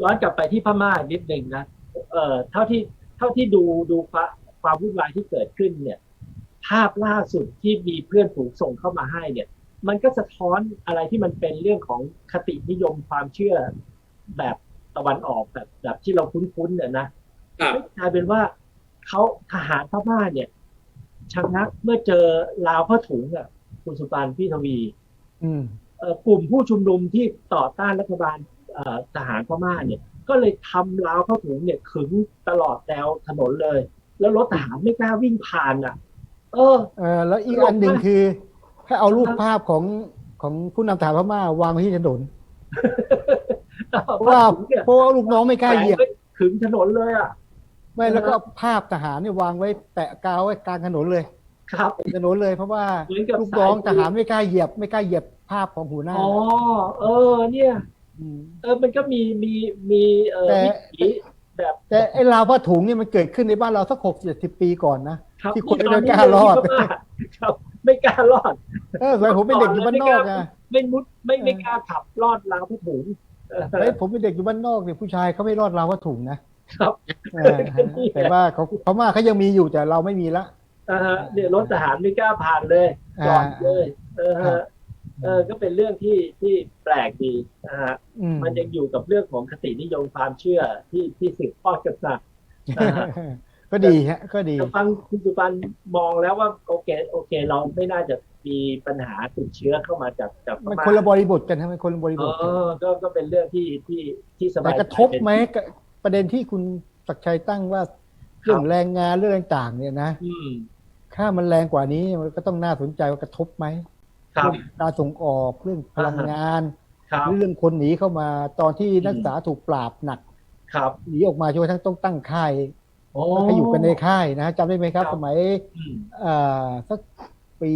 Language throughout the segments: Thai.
ย้อนกลับไปที่พม่านิดหนึ่งนะเอ่อเท่าที่เท่าที่ดูดูความความวุ่นวายที่เกิดขึ้นเนี่ย ภาพล่าสุดที่มีเพื่อนฝูงส่งเข้ามาให้เนี่ย มันก็สะท้อนอะไรที่มันเป็นเรื่องของคตินิยมความเชื่อแบบตะวันออกแบบแบบที่เราคุ้นๆเนี่ยนะครับกลายเป็นว่าเขาทหารพม่าเนี่ยชะงักเมื่อเจอลาวผ้าถุงอะคุณสุปานพี่ทวีอืมเอ่อกลุ่มผู้ชุมนุมที่ต่อต้านรัฐบาลเอ่อ ทหารพม่าเนี่ยก็เลยทำราวผ้าถุงเนี่ยขึงตลอดแนวถนนเลย แล้วรถทหารไม่กล้าวิ่งผ่านอะ เออเออแล้วอีกอันหนึ่งคือให้เอารูปภาพของของผู้นำทหารพม่าวางไว้ที่ถนนเพราะว่าผ้ถุงเนี่ยเพราะว่าลูกน้องไม่กล้าเหยียบแขวนไว้ขึงถนนเลยอะไม่แล้วก็ภาพทหารเนี่ยวางไว้แปะกาวไว้กลางถนนเลย ครับถนนเลยเพราะว่าเหมือนกับลูกน้องสายทหารไม่กล้าเหยียบ ไม่กล้าเหยียบภาพของหัวหน้าอ๋อเออ เนี่ยม เออมันก็มีมีมีเอ่อแต่วิถีแบบ แต่ไอ้ราวผ้าถุงเนี่ยมันเกิดขึ้นในบ้านเราสักหกเจ็ดสิบปีก่อนนะครับที่คนตอไม่กล้ารอดที่พม่าครับไม่กล้ารอดเออสมัยผมเป็นเด็กอยู่บ้านนอกไงไม่มุดไม่ไม่เออกล้าขับรอดราวผ้าถุงเออเฮ้ยผมเป็นเด็กอยู่บ้านนอกเนี่ยผู้ชายเขาไม่รอดราวผ้าถุงนะครับเออนี่แหละแต่ว่าเขาพม่าเขายังมีอยู่แต่เราไม่มีละอ่าฮะเนี่ยรถทหารไม่กล้าผ่านเลยจอดเลย เออครับฮะ เออก็เป็นเรื่องที่ที่แปลกดีนะฮะอืมมันยังอยู่กับเรื่องของคตินิยมความเชื่อที่ที่สืบทอดกันมาอ่าฮะก็ดีฮะ ก็ดีแต่ฟังคุณสุปันมองแล้วว่าโอเค โอเค เราไม่น่าจะมีปัญหาติดเชื้อเข้ามาจากจากพมันม่าคนละบริบทกันฮะมันคนละบริเอบทกันอก็ก็เป็นเรื่องที่ที่ที่สบาแต่ยใจกระทบไหมกับประเด็นที่คุณศักดิ์ชัยตั้งว่าเรื่องแรงงานเรื่องต่างๆเนี่ยนะอืมถ้ามันแรงกว่านี้มันก็ต้องน่าสนใจว่ากระทบไหม ครับเรื่องการส่งออกเรื่องพลังงานครับเรื่องคนหนีเข้ามาตอนที่อืมนักศึกษาถูกปราบหนักครับหนีออกมาจนกระทั่งต้องตั้งค่ายโอ้ให้อยู่กันในค่ายนะจำได้ไหมครับครับสมัยอืมเอ่อสักปี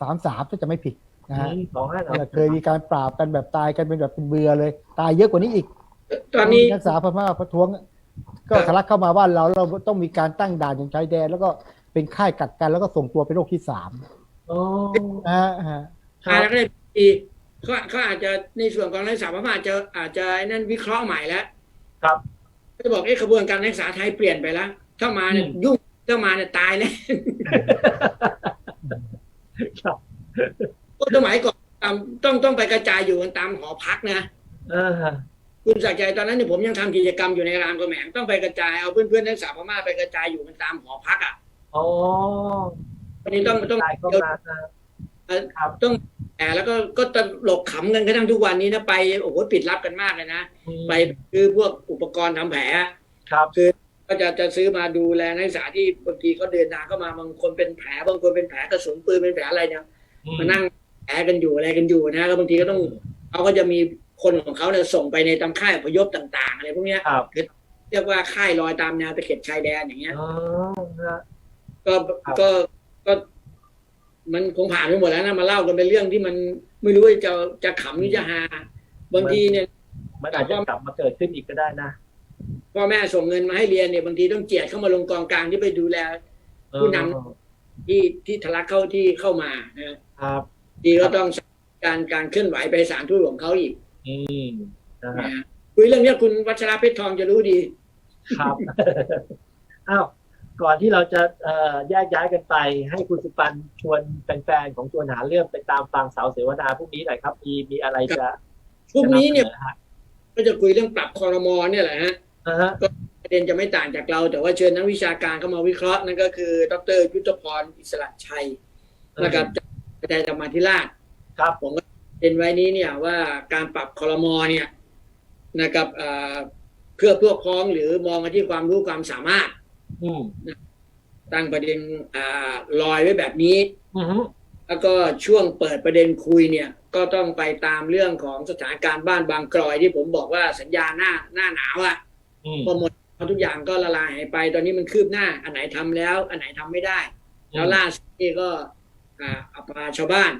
สามสามถ้าจะไม่ผิดนะฮะสองห้าสามเคยมีการปราบกันแบบตายกันเป็นแบบเป็นเบือเลย ตายเยอะกว่านี้อีก ตอนนี้นักศึกษาพม่าประท้วง ก็ทะลักเข้ามาบ้านเราเราต้องมีการตั้งด่านอย่างชายแดน แล้วก็เป็นค่ายกักกันแล้วก็ส่งตัวไปโรคที่สาม โอ้นะฮะฮะคอารัจบจะได้ปีเขาเขาอาจจะในส่วนของนักศึกษาพม่าอาจจะอาจจะนั่นวิเคราะห์ใหม่แล้วครับจะบอกเอ้ขบวนการนักศึกษาไทยเปลี่ยนไปแล้วเข้ามาเนี่ยอืม ยุ่งเข้ามาเนี่ยตายแล้วครับสมัยก่อนตามต้องต้องไปกระจายอยู่กันตามหอพักนะ เออคุณสักดิ์ใจตอนนั้นเนี่ยผมยังทำกิจกรรมอยู่ในรามกำแหงต้องไปกระจายเอาเพื่อนๆนักศึกษาพม่าไปกระจายอยู่กันตามหอพักอะโอ้ วันนี้ต้องต้องได้เข้ามานะครับต้องแต่แล้วก็ก็ตลกขำกันกระทั่งทุกวันนี้นะไปโอ้โหปิดรับกันมากเลยนะอืมไปคือพวกอุปกรณ์ทำแผลครับก็จะจะซื้อมาดูแลนักศึกษาที่บางทีเขาเดินทางเข้ามาบางคนเป็นแผลบางคนเป็นแผลกระสุนปืนเป็นแผลอะไรเนี่ยอืมมานั่งแผลกันอยู่อะไรกันอยู่นะแล้วบางทีก็ต้องเขาก็จะมีคนของเขาเนี่ยส่งไปในตามค่ายอพยพต่างๆอะไรพวกเนี้ยครับเรียกว่าค่ายลอยตามแนวตะเข็บชายแดนอย่างเงี้ยอ๋อฮะก็ครับก็ ก็ มันคงผ่านไปหมดแล้วนะมาเล่ากันเป็นเรื่องที่มันไม่รู้ว่าจะจะขำหรือจะฮาบางทีเนี่ยมันอาจจะกลับมาเกิดขึ้นอีกก็ได้นะพ่อแม่ส่งเงินมาให้เรียนเนี่ยบางทีต้องเจียดเข้ามาลงกองกลางที่ไปดูแลผู้นเออที่ที่ทะลักเข้าที่เข้ามานะครับทีก็ต้องการการเคลื่อนไหวไปสถารทูตของเขาอีก อืมนะฮะนะคุยเรื่องเนี้ยคุณวัชระเพชรทองจะรู้ดี ครับอ้าว ก่อนที่เราจะเอ่อแยกย้ายกันไปให้คุณสุปันชวนแฟนๆของชวนหาเรื่องไปตามฟังเสาเสวนาพรุ่งนี้หน่อยครับมีมีอะไรจะพรุ่งนี้เนี่ยจะำสอฮะก็จะคุยเรื่องปรับคอรมอเนี่ยแหละฮะอ่าฮะประเด็นจะไม่ต่างจากเรา แต่ว่าเชิญนักวิชาการเข้ามาวิเคราะห์นั่นก็คือ ดรยุทธพรอิสระชัยนะครับจากอาจารย์ธรรมาธิราชครับ ผมก็เรียนไว้นี้เนี่ยว่าการปรับคอรมอเนี่ยนะครับเอ่อเพื่อพวกพ้องหรือมองกันที่ความรู้ความสามารถอืม ตั้งประเด็นอ่าลอยไว้แบบนี้อืมแล้วก็ช่วงเปิดประเด็นคุยเนี่ย ก็ต้องไปตามเรื่องของสถานการณ์บ้านบางกรอยที่ผมบอกว่าสัญญาหน้าหน้าหนาวอะอืมพอหมดทุกอย่างก็ละลายหายไป ตอนนี้มันคืบหน้า อันไหนทำแล้ว อันไหนทำไม่ได้ แล้วล่าสุดนี่ก็อ่าเอาพาชาวบ้าน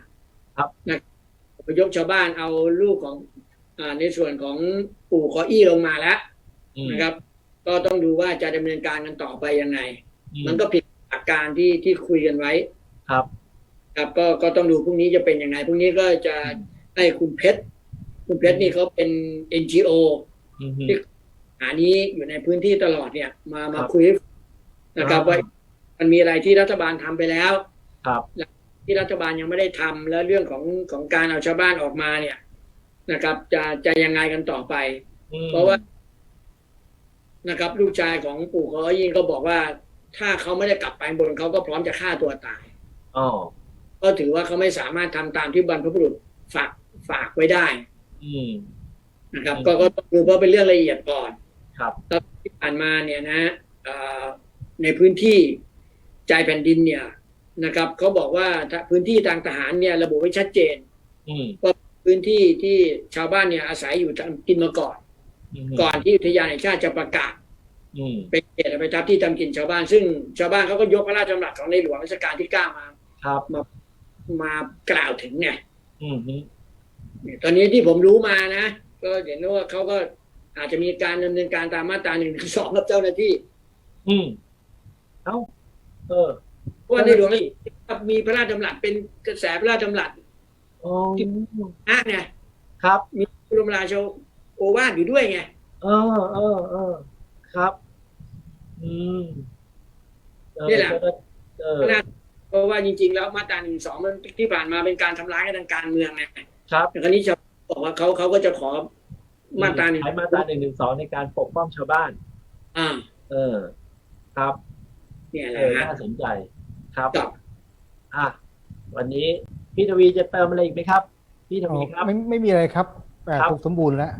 ครับนะอพยพชาวบ้านเอาลูกของอ่าในส่วนของปู่ขออี้ลงมาแล้วอืมนะครับ ก็ต้องดูว่าจะดำเนินการกันต่อไปยังไงอืมันก็ผิดหลักการที่ที่คุยกันไว้ ครับ ครับก็ก็ต้องดูพรุ่งนี้จะเป็นยังไงพรุ่งนี้ก็จะให้คุณเพชรคุณเพชรนี่เขาเป็น NGO อืมที่านี้อยู่ในพื้นที่ตลอดเนี่ย มามาครับคุยให้ฟังนะครับอ่าว่ามันมีอะไรที่รัฐบาลทำไปแล้ว ครับ ที่รัฐบาลยังไม่ได้ทำแล้วเรื่องของของการเอาชาวบ้านออกมาเนี่ยนะครับ จะจะยังไงกันต่อไปอืมเพราะว่า นะครับ ลูกชายของปู่เขายิ่งก็บอกว่า ถ้าเขาไม่ได้กลับไปบนเขาก็พร้อมจะฆ่าตัวตายอ๋อก็ถือว่าเขาไม่สามารถทำตามที่บรรพบุรุษฝากฝากไว้ได้ อืมนะครับอืมก็ก็ต้องดูเพราะเป็นเรื่องละเอียดก่อน ครับแล้วที่ผ่านมาเนี่ยนะเอ่อในพื้นที่ใจแผ่นดินเนี่ยนะครับเขาบอกว่าถ้าพื้นที่ทางทหารเนี่ย ระบุไว้ชัดเจนอืมว่าพื้นที่ที่ชาวบ้านเนี่ยอาศัยอยู่ทำกินมาก่อนม ก่อนที่อุทยานแห่งชาติจะประกาศอืมเป็นเขตไปทับที่ทำกินชาวบ้าน ซึ่งชาวบ้านเขาก็ยกพระราชดำรัสของในหลวงรัชกาลที่เก้ามาครับมากล่าวถึงไงอืมฮึเนี่ยตอนนี้ที่ผมรู้มานะก็เห็นว่าเขาก็อาจจะมีการดำเนินการตามมาตราหนึ่งสองกับเจ้าหน้าที่ อืมเอ้าเออเพราะว่าในหลวงรัชกาลที่เก้ามีพระราชดำรัสเป็นกระแสพระราชดำรัสอ๋อนะไงครับ มีพระบรมราชโอ วาทอยู่ด้วยไงเออเออเออครับ อืมเออนี่แหละเออเพราะว่าจริง ๆ แล้วมาตราหนึ่งสองมันที่ผ่านมาเป็นการทำร้ายกันทางการเมืองไงครับแต่คราวนี้ชาวบอกว่าเขาเขาก็จะขอมาตราหนึ่งใช้มาตราหนึ่งหนึ่งสองในการปกป้องชาวบ้าน อ่า เออ ครับ เนี่ยแหเอละอฮะน่าสนใจครับกับอะวันนี้พี่ทวีจะเติมอะไรอีกไหมครับ พี่ทวีครับ ไม่ไม่มีอะไรครับอ่าครับถูกสมบูรณ์แล้ว